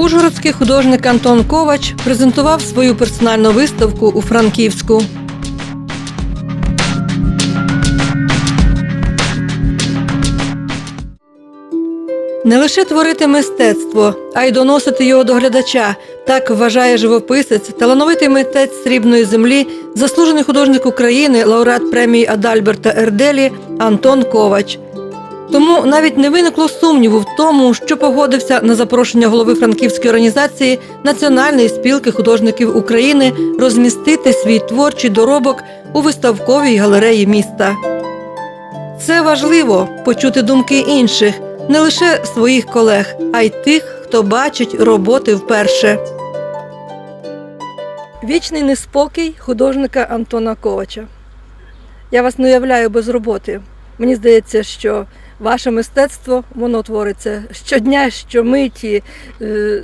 Ужгородський художник Антон Ковач презентував свою персональну виставку у Франківську. Не лише творити мистецтво, а й доносити його до глядача. Так вважає живописець, талановитий митець срібної землі, заслужений художник України, лауреат премії Адальберта Ерделі Антон Ковач. Тому навіть не виникло сумніву в тому, що погодився на запрошення голови франківської організації Національної спілки художників України розмістити свій творчий доробок у виставковій галереї міста. Це важливо почути думки інших, не лише своїх колег, а й тих, хто бачить роботи вперше. Вічний неспокій художника Антона Ковача. Я вас не уявляю без роботи. Мені здається, що ваше мистецтво воно твориться щодня, щомиті. Е,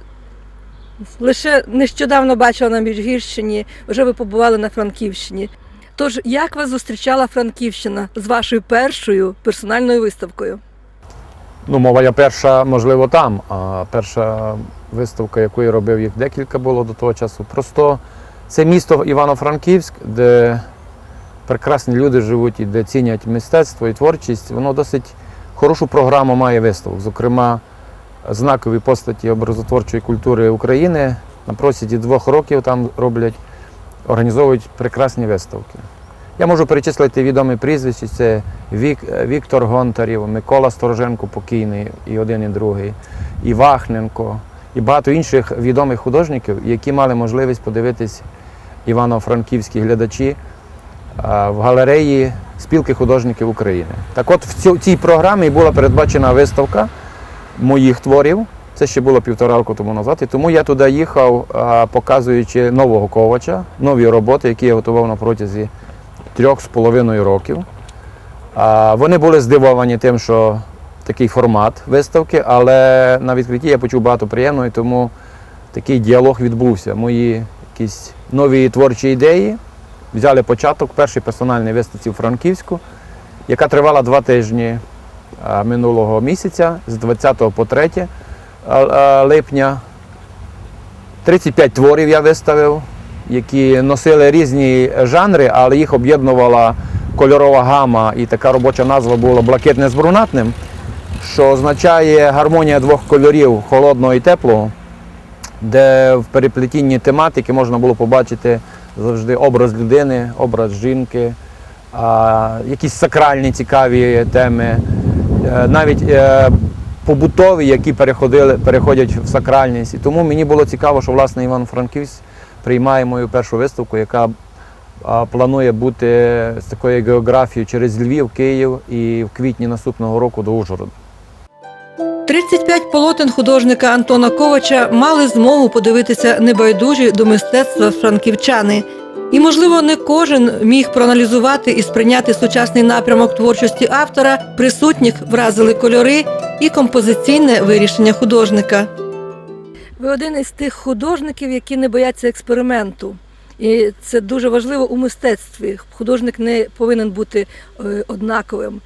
Лише нещодавно бачила на Міжгірщині, вже ви побували на Франківщині. Тож, як вас зустрічала Франківщина з вашою першою персональною виставкою? Ну, мова я перша, можливо, там. А перша виставка, яку я робив, їх декілька було до того часу. Просто це місто Івано-Франківськ, де прекрасні люди живуть і де цінять мистецтво і творчість. Воно досить хорошу програму має виставок. Зокрема, знакові постаті образотворчої культури України на протязі двох років там роблять, організовують прекрасні виставки. Я можу перечислити відомі прізвища. Це Вік, Віктор Гонтарів, Микола Стороженко покійний, і один, і другий, і Вахненко, і багато інших відомих художників, які мали можливість подивитись івано-франківські глядачі в галереї спілки художників України. Так от в цій програмі була передбачена виставка моїх творів. Це ще було півтора року тому назад. І тому я туди їхав, показуючи нового ковача, нові роботи, які я готував на протязі трьох з половиною років. Вони були здивовані тим, що такий формат виставки, але на відкритті я почув багато приємного, і тому такий діалог відбувся. Мої якісь нові творчі ідеї взяли початок першій персональній виставці у Франківську, яка тривала два тижні минулого місяця, з 20 по 3 а, а, липня. 35 творів я виставив, які носили різні жанри, але їх об'єднувала кольорова гама, і така робоча назва була блакитне з брунатним, що означає гармонія двох кольорів холодного і теплого, де в переплетінні тематики можна було побачити завжди образ людини, образ жінки, якісь сакральні цікаві теми, е, навіть е, побутові, які переходили, переходять в сакральність. І тому мені було цікаво, що власне Іван-Франківськ приймає мою першу виставку, яка планує бути з такою географією через Львів, Київ і в квітні наступного року до Ужгорода. 35 полотен художника Антона Ковача мали змогу подивитися небайдужі до мистецтва франківчани. І, можливо, не кожен міг проаналізувати і сприйняти сучасний напрямок творчості автора, присутніх вразили кольори і композиційне вирішення художника. Ви один із тих художників, які не бояться експерименту. І це дуже важливо у мистецтві. Художник не повинен бути е, однаковим.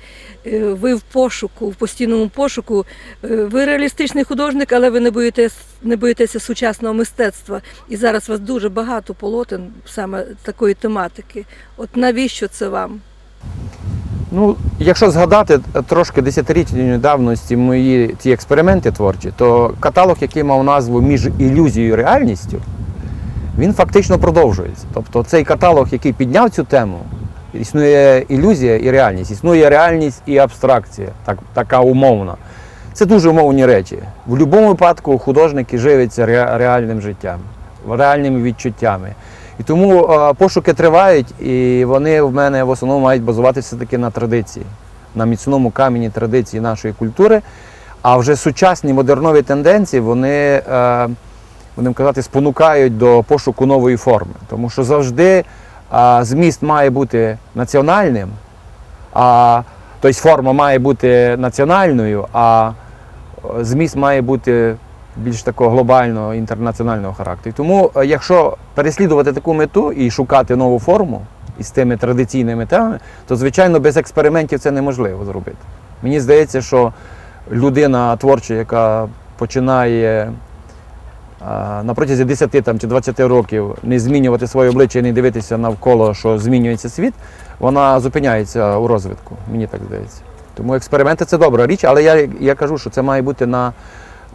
Е, Ви в пошуку, в постійному пошуку. Е, Ви реалістичний художник, але ви не боїтесь, не боїтеся сучасного мистецтва. І зараз у вас дуже багато полотен саме такої тематики. От навіщо це вам? Ну, якщо згадати трошки десятирічної давності мої ці експерименти творчі, то каталог, який мав назву між ілюзією і реальністю, він фактично продовжується. Тобто цей каталог, який підняв цю тему, існує ілюзія і реальність, існує реальність і абстракція, так, така умовна. Це дуже умовні речі. В будь-якому випадку художники живляться ре- реальним життям, реальними відчуттями. І тому пошуки тривають, і вони в мене в основному мають базуватися все-таки на традиції, на міцному камені традиції нашої культури. А вже сучасні модернові тенденції, вони, е, будемо казати, спонукають до пошуку нової форми. Тому що завжди зміст має бути національним, а тобто форма має бути національною, а е, зміст має бути більш такого глобального інтернаціонального характеру. Тому, е, якщо переслідувати таку мету і шукати нову форму із тими традиційними темами, то звичайно без експериментів це неможливо зробити. Мені здається, що людина творча, яка починає на протязі 10 там, чи 20 років не змінювати своє обличчя і не дивитися навколо, що змінюється світ, вона зупиняється у розвитку, мені так здається. Тому експерименти це добра річ, але я, я кажу, що це має бути на,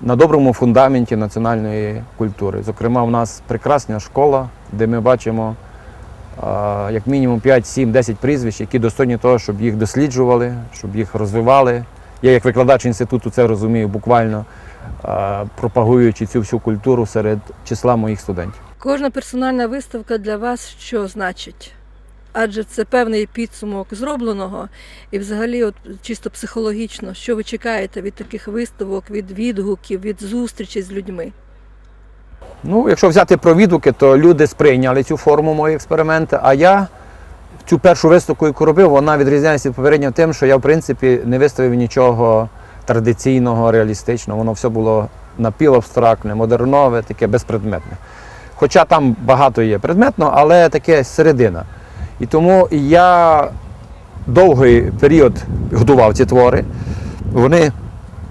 на доброму фундаменті національної культури. Зокрема, в нас прекрасна школа, де ми бачимо а, як мінімум 5, 7, 10 прізвищ, які достойні того, щоб їх досліджували, щоб їх розвивали. Я як викладач інституту це розумію буквально, пропагуючи цю всю культуру серед числа моїх студентів. Кожна персональна виставка для вас що значить? Адже це певний підсумок зробленого, і взагалі, от чисто психологічно, що ви чекаєте від таких виставок, від відгуків, від зустрічей з людьми? Ну, якщо взяти про відгуки, то люди сприйняли цю форму мої експерименти, а я цю першу виставку, яку робив, вона відрізняється від попередньо тим, що я, в принципі, не виставив нічого традиційного, реалістичного. Воно все було напівабстрактне, модернове, таке безпредметне. Хоча там багато є предметно, але таке середина. І тому я довгий період готував ці твори. Вони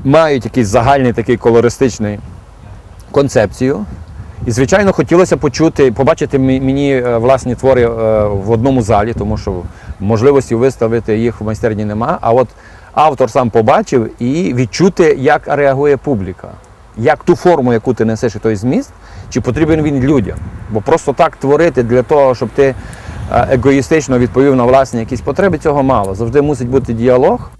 мають якийсь загальний такий колористичний концепцію. І, звичайно, хотілося почути, побачити мені е, власні твори е, в одному залі, тому що можливості виставити їх в майстерні нема. А от автор сам побачив і відчути, як реагує публіка, як ту форму, яку ти несеш, і той зміст, чи потрібен він людям. Бо просто так творити для того, щоб ти е, егоїстично відповів на власні якісь потреби, цього мало. Завжди мусить бути діалог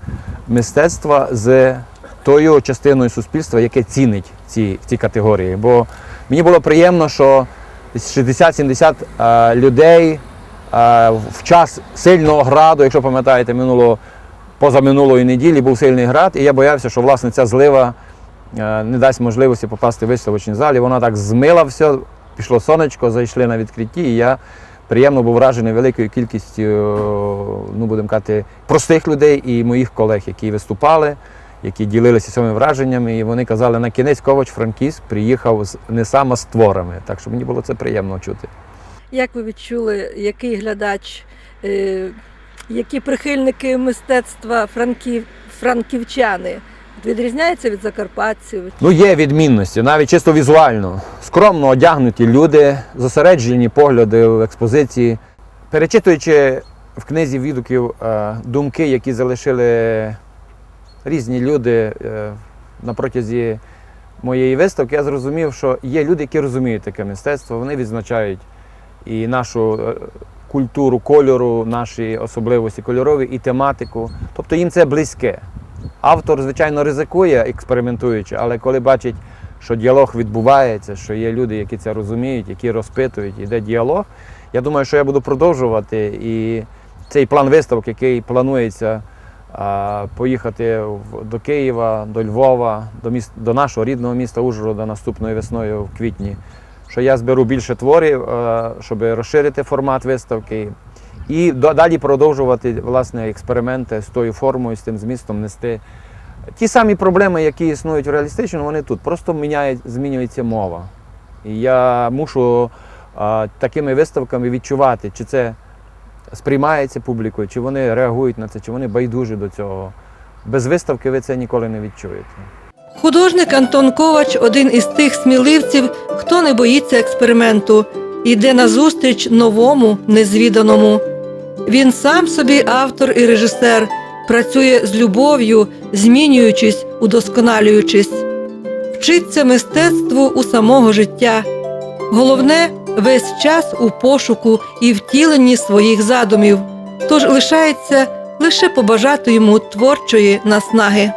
мистецтва з тою частиною суспільства, яке цінить ці, ці категорії. Бо мені було приємно, що 60-70 е, людей е, в час сильного граду, якщо пам'ятаєте, минуло, позаминулої неділі був сильний град, і я боявся, що власне ця злива е, не дасть можливості попасти в виставочні залі. Вона так змила все, пішло сонечко, зайшли на відкритті, і я приємно був вражений великою кількістю, ну будемо казати, простих людей і моїх колег, які виступали, які ділилися своїми враженнями. І вони казали, на кінець Ковач Франківськ приїхав з не саме з творами. Так що мені було це приємно чути. Як ви відчули, який глядач, е, які прихильники мистецтва франків, франківчани відрізняються від закарпатців? Ну, є відмінності, навіть чисто візуально. Скромно одягнуті люди, зосереджені погляди в експозиції. Перечитуючи в книзі відгуків е, думки, які залишили різні люди е, на протязі моєї виставки, я зрозумів, що є люди, які розуміють таке мистецтво, вони відзначають і нашу е, культуру кольору, наші особливості кольорові, і тематику. Тобто їм це близьке. Автор, звичайно, ризикує, експериментуючи, але коли бачить, що діалог відбувається, що є люди, які це розуміють, які розпитують, іде діалог, я думаю, що я буду продовжувати. І цей план виставок, який планується поїхати до Києва, до Львова, до, міст, до нашого рідного міста Ужгорода наступною весною в квітні, що я зберу більше творів, щоб розширити формат виставки. І далі продовжувати власне експерименти з тою формою, з тим змістом нести. Ті самі проблеми, які існують в реалістичному, вони тут. Просто міняє, змінюється мова. І я мушу а, такими виставками відчувати, чи це сприймається публікою, чи вони реагують на це, чи вони байдужі до цього. Без виставки ви це ніколи не відчуєте. Художник Антон Ковач один із тих сміливців, хто не боїться експерименту, йде назустріч новому, незвіданому. Він сам собі автор і режисер, працює з любов'ю, змінюючись, удосконалюючись, вчиться мистецтву у самого життя. Головне весь час у пошуку і втіленні своїх задумів. Тож лишається лише побажати йому творчої наснаги.